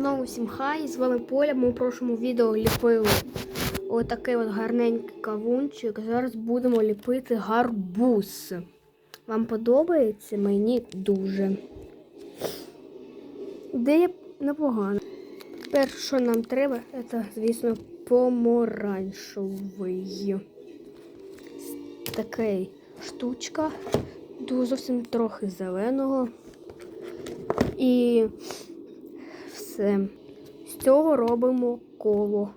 Знову всім хай, з вами Поля. Ми у прошлому відео ліпили отакий от гарненький кавунчик. Зараз будемо ліпити гарбуз. Вам подобається? Мені дуже. Ідея непогана. Перше, що нам треба, це, звісно, помаранчевий. Такий штучка. Дуже зовсім трохи зеленого. І все. З цього робимо коло.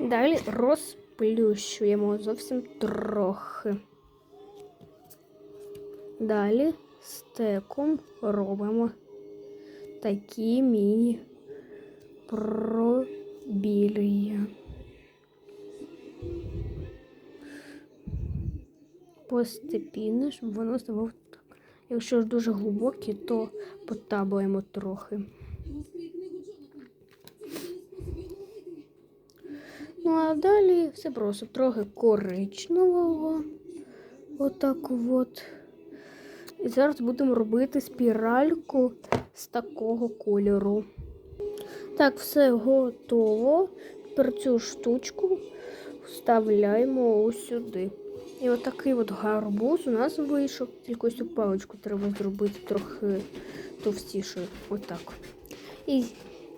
Далі розплющуємо зовсім трохи. Далі стеком робимо такі міні пробілля. Постепінно, щоб воно ставало. Якщо ж дуже глибокі, то потабуємо трохи. Ну а далі все просто трохи коричневого. Отак от. І зараз будемо робити спіральку з такого кольору. Так, все готово. Тепер цю штучку вставляємо ось сюди. І отакий от гарбуз у нас вийшов. Тільки ось цю паличку треба зробити трохи товстішою. Отак. І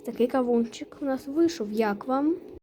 такий кавунчик у нас вийшов. Як вам?